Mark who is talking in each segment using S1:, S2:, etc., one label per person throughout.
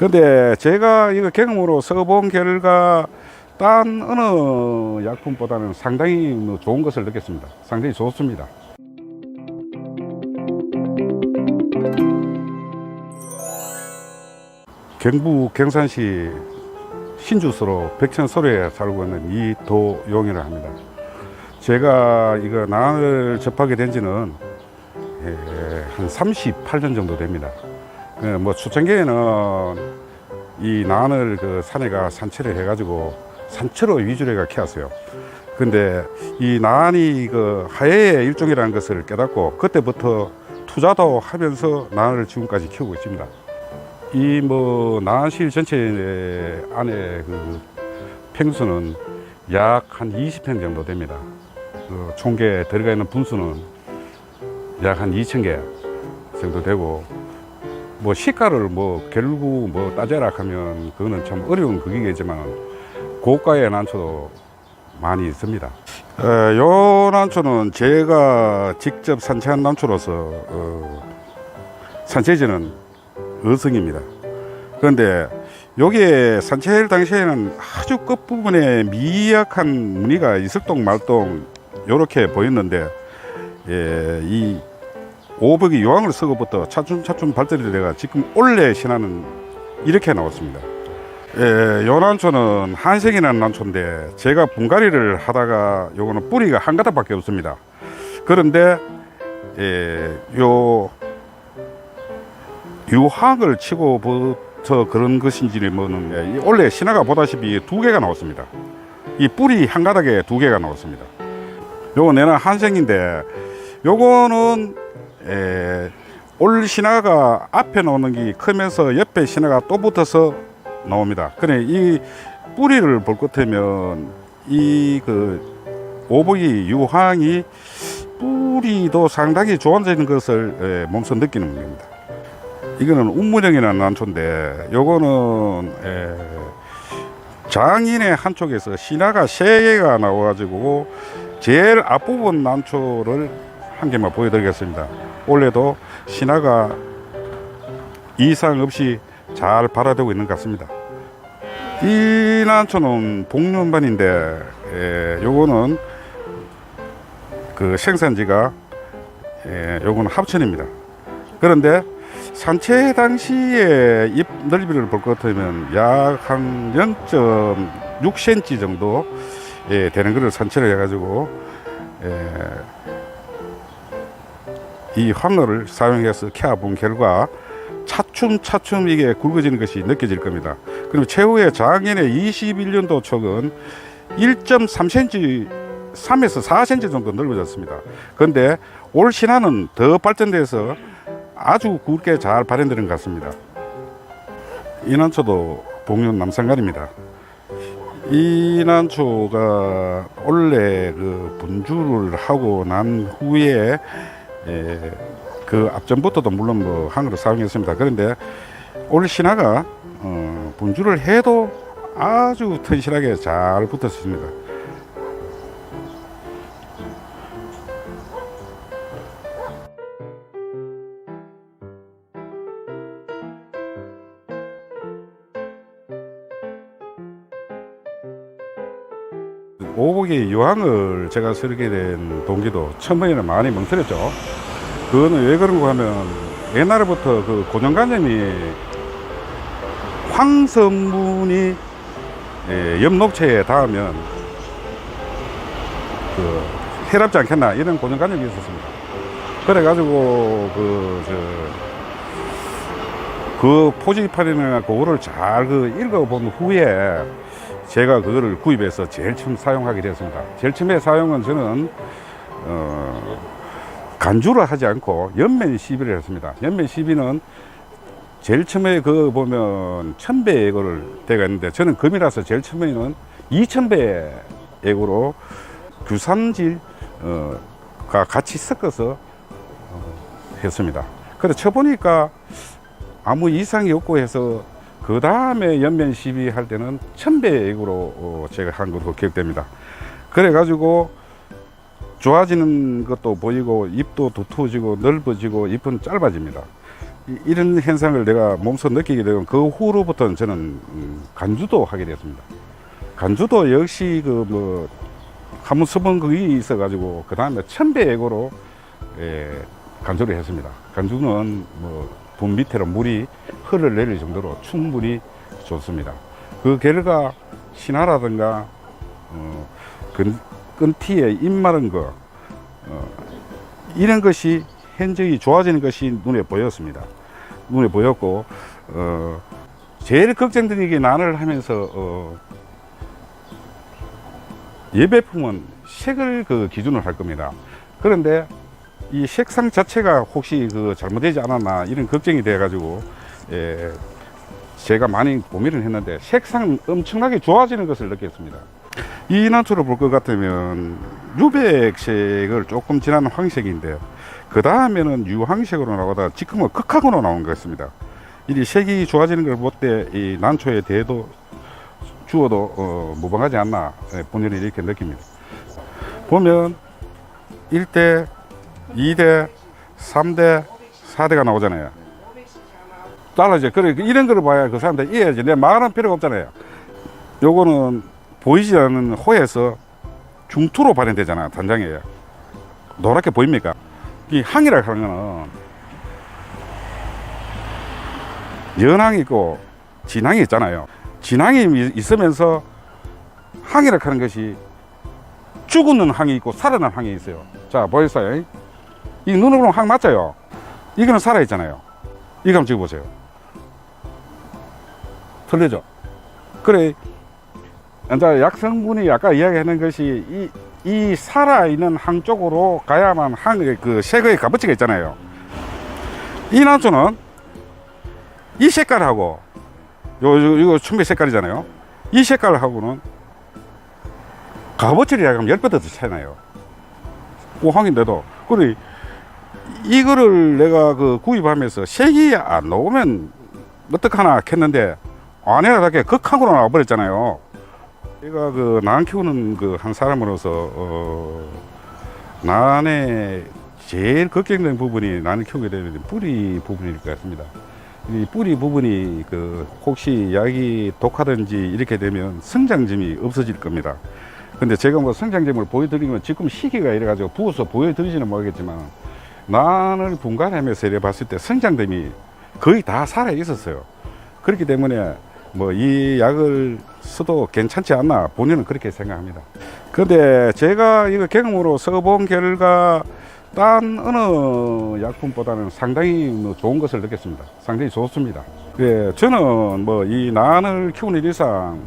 S1: 근데 제가 이거 경험으로 써본 결과 딴 어느 약품보다는 상당히 뭐 좋은 것을 느꼈습니다. 상당히 좋습니다. 경북 경산시 신주소로 백천소로에 살고 있는 이도용이라 합니다. 제가 이거 난을 접하게 된 지는 예, 한 38년 정도 됩니다. 그뭐 초창기에는 이 난을 그 산에가 산채를 해가지고 산채로 위주로 해가 키웠어요. 근데 이 난이 그 하해의 일종이라는 것을 깨닫고 그때부터 투자도 하면서 난을 지금까지 키우고 있습니다. 이 뭐 난실 전체 안에 그 평수는 약 한 20평 정도 됩니다. 그 총계 들어가 있는 분수는 약 한 2천 개 정도 되고 뭐 시가를 뭐 결국 뭐 따져라 하면 그거는 참 어려운 그기겠지만 고가의 난초도 많이 있습니다. 에, 요 난초는 제가 직접 산채한 난초로서 어, 산채지는 어성입니다. 그런데 여기에 산채할 당시에는 아주 끝부분에 미약한 무늬가 이슬동 말동 이렇게 보였는데 예, 이 오복이 요항을 쓰고부터 차츰차츰 발달이 돼가 지금 올해 신화는 이렇게 나왔습니다. 예, 요 난초는 한색이라는 난초인데 제가 분갈이를 하다가 요거는 뿌리가 한 가닥밖에 없습니다. 그런데 예, 요 유황을 치고부터 그런 것인지 뭐는 예, 이 원래 신화가 보다시피 두 개가 나왔습니다. 이 뿌리 한 가닥에 두 개가 나왔습니다. 요거 내는 한생인데 요거는 에, 올 신화가 앞에 나오는 게 크면서 옆에 신화가 또 붙어서 나옵니다. 그래 이 뿌리를 볼것 같으면 이 그 오복이 유황이 뿌리도 상당히 좋아지는 것을 에, 몸소 느끼는 겁니다. 이거는 운무령이라는 난초인데 요거는 에, 장인의 한쪽에서 신화가 세 개가 나와가지고 제일 앞부분 난초를 한 개만 보여드리겠습니다. 올해도 신화가 이상 없이 잘 발화되고 있는 것 같습니다. 이 난초는 복륜반인데 에, 요거는 그 생산지가 에, 요거는 합천입니다. 그런데 산채 당시에 잎 넓이를 볼 것 같으면 약 한 0.6cm 정도 예, 되는 것을 산채를 해가지고 예, 이 황로를 사용해서 캐본 결과 차츰차츰 이게 굵어지는 것이 느껴질 겁니다. 그리고 최후의 작년에 21년도 촉은 1.3cm, 3에서 4cm 정도 넓어졌습니다. 그런데 올 신화는 더 발전돼서 아주 굵게 잘 발현되는 것 같습니다. 이난초도 복륜 남산갈입니다. 이 난초가 원래 그 분주를 하고 난 후에 에, 그 앞전부터도 물론 뭐 항으로 사용했습니다. 그런데 올 신화가 어, 분주를 해도 아주 튼실하게 잘 붙었습니다. 오복의 유황을 제가 쓰게 된 동기도 처음에는 많이 멍들었죠. 그거는 왜 그런가 하면 옛날부터 그 고정관념이 황성분이 예, 엽록체에 닿으면 그 해롭지 않겠나 이런 고정관념이 있었습니다. 그래가지고 그, 저, 그 포지판이나 그거를 잘 그 읽어본 후에 제가 그거를 구입해서 제일 처음 사용하게 되었습니다. 제일 처음에 사용은 저는 어, 간주를 하지 않고 연면 시비를 했습니다. 연면 시비는 제일 처음에 그 보면 천배 액고를 대가 있는데 저는 금이라서 제일 처음에는 이천배 액으로 규산질 어, 가 같이 섞어서 어, 했습니다. 그래 쳐보니까 아무 이상이 없고 해서 그 다음에 연면 시비 할 때는 천배액으로 어, 제가 한 것으로 기억됩니다. 그래가지고 좋아지는 것도 보이고 잎도 두터워지고 넓어지고 잎은 짧아집니다. 이, 런 현상을 내가 몸소 느끼게 되고 그 후로부터는 저는 음, 간주도 하게 됐습니다. 간주도 역시 그 뭐 한번 써본 그게 있어가지고 그 다음에 천배액으로 예, 간주를 했습니다. 간주는 뭐 분 밑으로 물이 흘러내릴 정도로 충분히 좋습니다. 그 결과 신화라든가 어, 끈, 끈티에 입 마른 거 어, 이런 것이 현저히 좋아지는 것이 눈에 보였습니다. 눈에 보였고 어, 제일 걱정되는 게 난을 하면서 어, 예배품은 색을 그 기준으로 할 겁니다. 그런데 이 색상 자체가 혹시 그 잘못되지 않았나 이런 걱정이 돼가지고 예, 제가 많이 고민을 했는데 색상 엄청나게 좋아지는 것을 느꼈습니다. 이 난초를 볼 것 같으면 유백색을 조금 진한 황색인데 그 다음에는 유황색으로 나오다 지금은 극학으로 나온 것 같습니다. 이 색이 좋아지는 걸 볼 때 이 난초에 대도 주어도 어, 무방하지 않나 예, 본인이 이렇게 느낍니다. 보면 1대, 2대, 3대, 4대가 나오잖아요. 잘라져. 그래, 이런 거를 봐야 그 사람들 이해하지. 내 말은 필요가 없잖아요. 요거는 보이지 않는 호에서 중투로 발현되잖아, 단장에. 노랗게 보입니까? 이 항이라 하는 거는 연항이 있고 진항이 있잖아요. 진항이 이- 있으면서 항이라 하는 것이 죽는 항이 있고 살아난 항이 있어요. 자, 보였어요? 이 눈으로 항 맞아요. 이거는 살아있잖아요. 이거 한번 찍어보세요. 틀리죠? 그래, 이제 약성분이 아까 이야기하는 것이 이, 이 살아있는 항 쪽으로 가야만 항의 그 색의 값어치가 있잖아요. 이 난초는 이 색깔하고 요, 요, 이거 춘배 색깔이잖아요. 이 색깔하고는 값어치를 이야기하면 10배 더 차이 나요. 오항인데도. 그래, 이거를 내가 그 구입하면서 색이 안 나오면 어떡하나 했는데 아내라게 극한으로 나와버렸잖아요. 제가 그 난 키우는 그 한 사람으로서 어, 난의 제일 걱정된 부분이 난을 키우게 되면 뿌리 부분일 것 같습니다. 이 뿌리 부분이 그 혹시 약이 독하든지 이렇게 되면 성장점이 없어질 겁니다. 근데 제가 뭐 성장점을 보여드리면 지금 시기가 이래가지고 부어서 보여드리지는 모르겠지만 난을 분간하면서 이래 봤을 때 성장점이 거의 다 살아 있었어요. 그렇기 때문에 뭐 이 약을 써도 괜찮지 않나 본인은 그렇게 생각합니다. 근데 제가 이거 경험으로 써본 결과 딴 어느 약품보다는 상당히 뭐 좋은 것을 느꼈습니다. 상당히 좋습니다. 예, 저는 뭐 이 난을 키우는 이상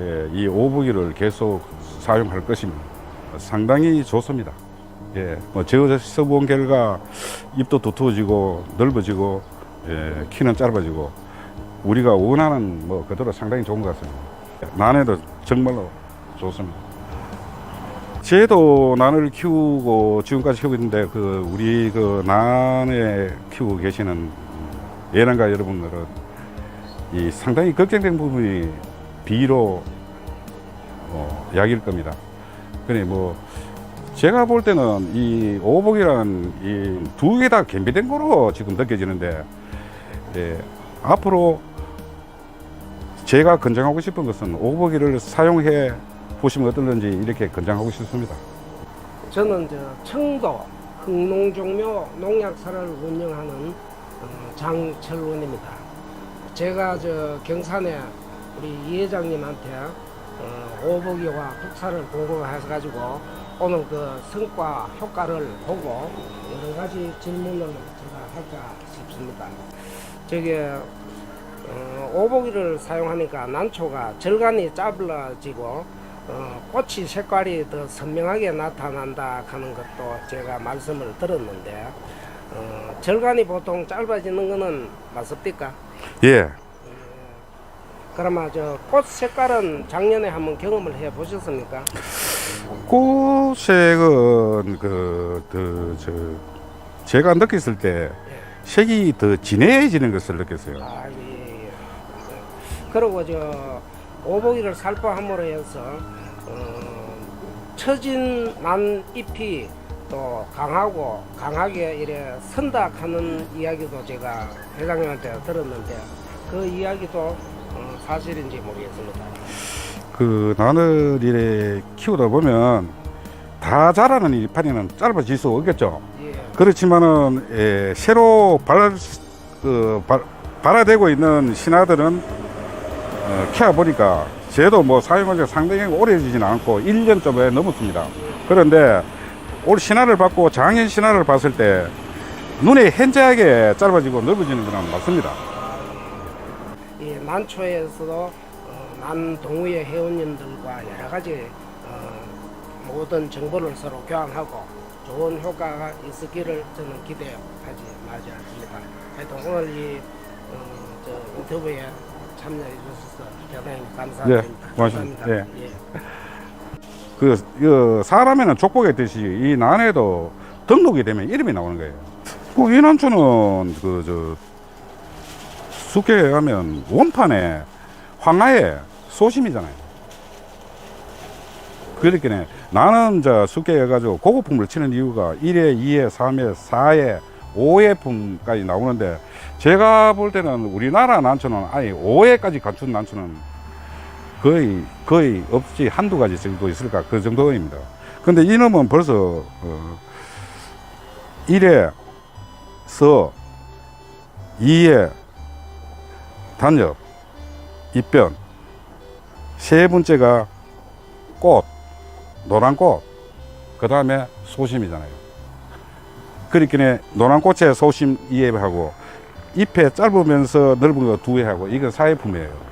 S1: 예, 이 오부기를 계속 사용할 것입니다. 상당히 좋습니다. 예, 뭐 제가 써본 결과 잎도 두터워지고 넓어지고 예, 키는 짧아지고 우리가 원하는 뭐 그대로 상당히 좋은 것 같습니다. 난에도 정말로 좋습니다. 제도 난을 키우고 지금까지 키우고 있는데 그 우리 그 난에 키우고 계시는 예난가 여러분들은 이 상당히 걱정된 부분이 비로 어, 약일 겁니다. 그래 뭐 제가 볼 때는 이 오복이라는 이두 개 다 겸비된 거로 지금 느껴지는데 예, 앞으로 제가 권장하고 싶은 것은 오복이를 사용해 보시면 어떨는지 이렇게 권장하고 싶습니다.
S2: 저는 저 청도 흥농종묘 농약사를 운영하는 어, 장철원입니다. 제가 저 경산에 우리 이 회장님한테 어, 오복이와 국사를 공부해서 가지고 오늘 그 성과 효과를 보고 여러 가지 질문을 제가 할까 싶습니다. 저게 어, 오복이를 사용하니까 난초가 절간이 짧아지고 어, 꽃이 색깔이 더 선명하게 나타난다 하는 것도 제가 말씀을 들었는데 어, 절간이 보통 짧아지는 것은 맞습니까?
S1: 예,
S2: 그러면 저꽃 색깔은 작년에 한번 경험을 해 보셨습니까?
S1: 꽃색은 그, 그, 저, 제가 느꼈을 때 색이 더 진해지는 것을 느꼈어요.
S2: 아, 예, 예. 그리고 저 오복이를 살포함으로 해서 어, 처진 난 잎이 또 강하고 강하게 이래 선다 하는 이야기도 제가 회장님한테 들었는데 그 이야기도 어, 사실인지 모르겠습니다.
S1: 그 나늘 이래 키우다 보면 다 자라는 이파리는 짧아질 수 없겠죠.
S2: 예.
S1: 그렇지만은 예, 새로 발, 그, 발, 발화되고 있는 신화들은 어, 키워 보니까 저도 뭐지 상당히 오래지지는 않고 1년 좀에 넘었습니다. 그런데 올 신화를 받고 작년 신화를 봤을 때 눈에 현저하게 짧아지고 넓어지는 건 맞습니다.
S2: 이 난초에서도 어, 난 동우의 회원님들과 여러 가지 어, 모든 정보를 서로 교환하고 좋은 효과가 있었기를 저는 기대하지 마지않습니다. 하여튼 오늘 이 어, 저 인터뷰에 참여해 주셔서 대단히 감사드립니다.
S1: 네, 고맙습니다. 예.
S2: 예.
S1: 그, 그 사람에는 족복의 뜻이 이 난에도 등록이 되면 이름이 나오는 거예요. 그 이난초는 그저 숙회에 가면 원판에 황하에 소심이잖아요. 그렇게 나는 저 숙회에 가지고 고급품을 치는 이유가 1회, 2회, 3회, 4회, 5회 품까지 나오는데 제가 볼 때는 우리나라 난초는 아예 5회까지 갖춘 난초는 거의 거의 없이 한두 가지 정도 있을까 그 정도입니다. 근데 이놈은 벌써 어, 1회 서 2회 단엽 입변 세 번째가 꽃 노란 꽃 그 다음에 소심이잖아요. 그렇기에 노란 꽃에 소심 2회하고 잎에 짧으면서 넓은 거두 회하고 이건 사회품이에요.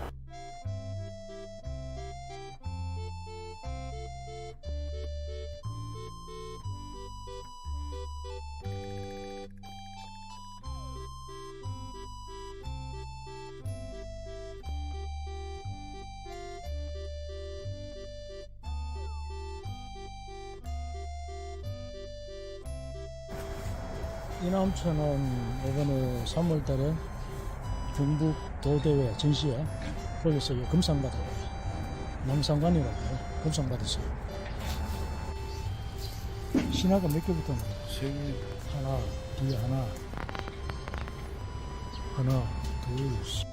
S3: 이남천은 이번에 3월달에 중북 도대회 전시회 거기서 이 금상 받아요. 남상관이라고 금상 받았어요. 신화가 몇 개부터? 세 개. 하나, 뒤에 하나, 하나, 둘, 셋.